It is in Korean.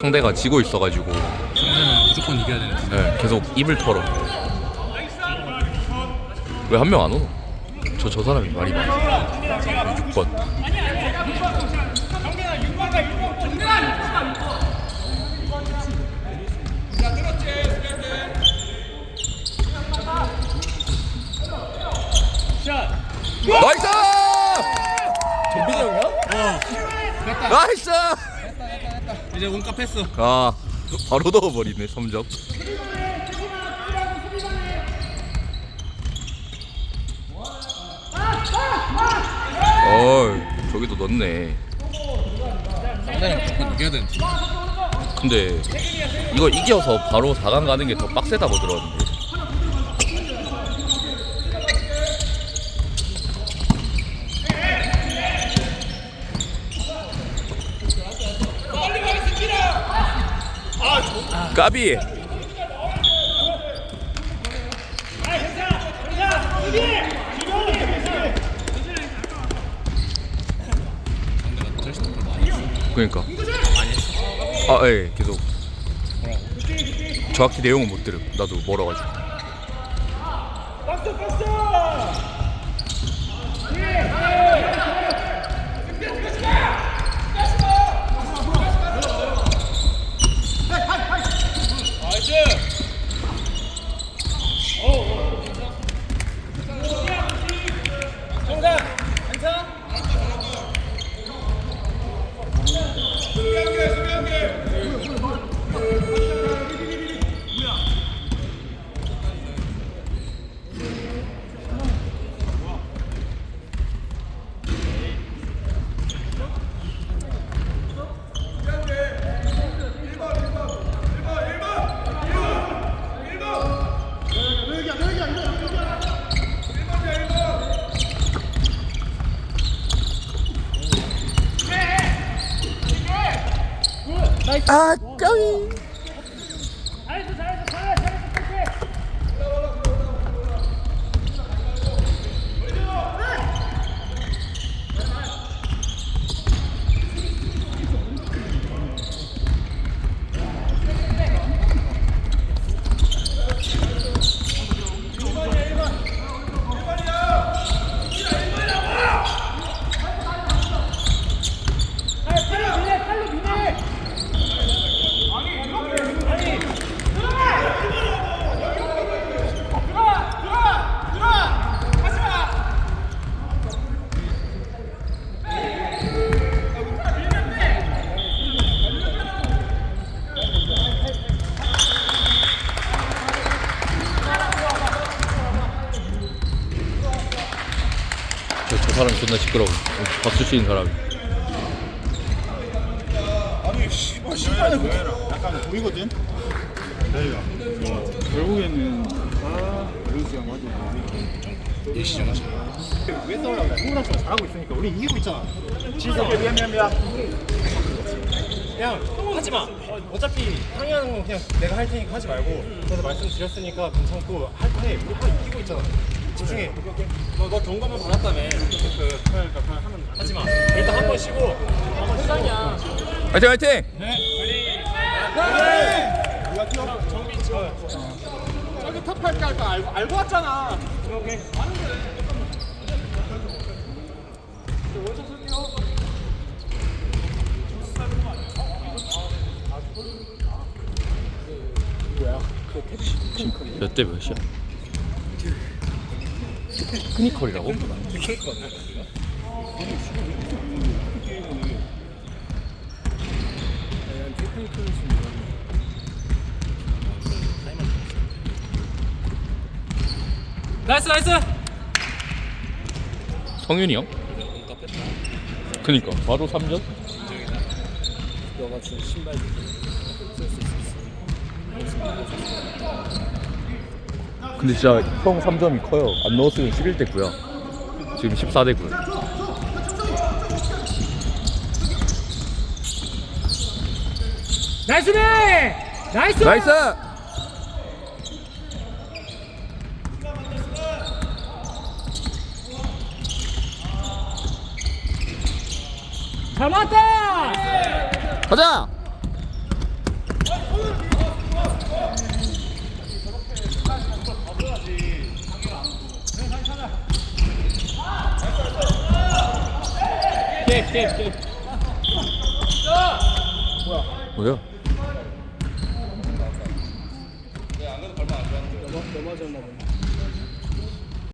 상대가 지고 있어가지고 상대는 무조건 이겨야 되는 팀. 네, 계속 입을 털어. 왜 한 명 안 오노? 저 저 사람이 말이 많아. 6번. 나이스! 정빈이 형이야? 어. 나이스! 이제 원가 패스. 아 바로 넣어버리네 3점 어 저기도 넣네 상대는 무조건 이겨야 되는 팀. 근데 이거 이겨서 바로 4강 가는 게 더 빡세다고 들었는데 까비. 그러니까 했어. 아예 계속 정확히 내용은 못 들음 나도 멀어가지고 아 까비 사람 존나 시끄러워 박수 치는 사람이 아니 씨발 시간에 그 약간 보이거든. 어, 결국에는 아 루스가 맞아. 예시정 차. 왜? 홍구랑 좀 잘하고 있으니까 우리 이기고 있잖아. 지성 미안 미안 미안. 그냥 하지 마. 어차피 상의하는 건 그냥 내가 할 테니까 하지 말고. 그래서 말씀드렸으니까 괜찮고 할때 우리 다 이기고 있잖아. 집중해. 너, 너 경고만 받았다며. 그 그러니까 그냥 하면 하지 마. 일단 한 번 쉬고. 한번 시작이야. 화이팅 화이팅 정비 쳐. 저기 탑할까 할까 알고 알고 왔잖아. 오케이. 원샷 몇 대 몇이야? 크니컬이라고? 나이스 나이스. 성윤이 형? 그니까 바로 3점? 너가 준 신발 근데 진짜 형 3점이 커요 안 넣었으면 11대 9야 지금 14대 9 나이스네! 나이스! 나이스! 잘 맞다! 가자! 캡캡캡 뭐야? 넘어, 넘어졌나 보네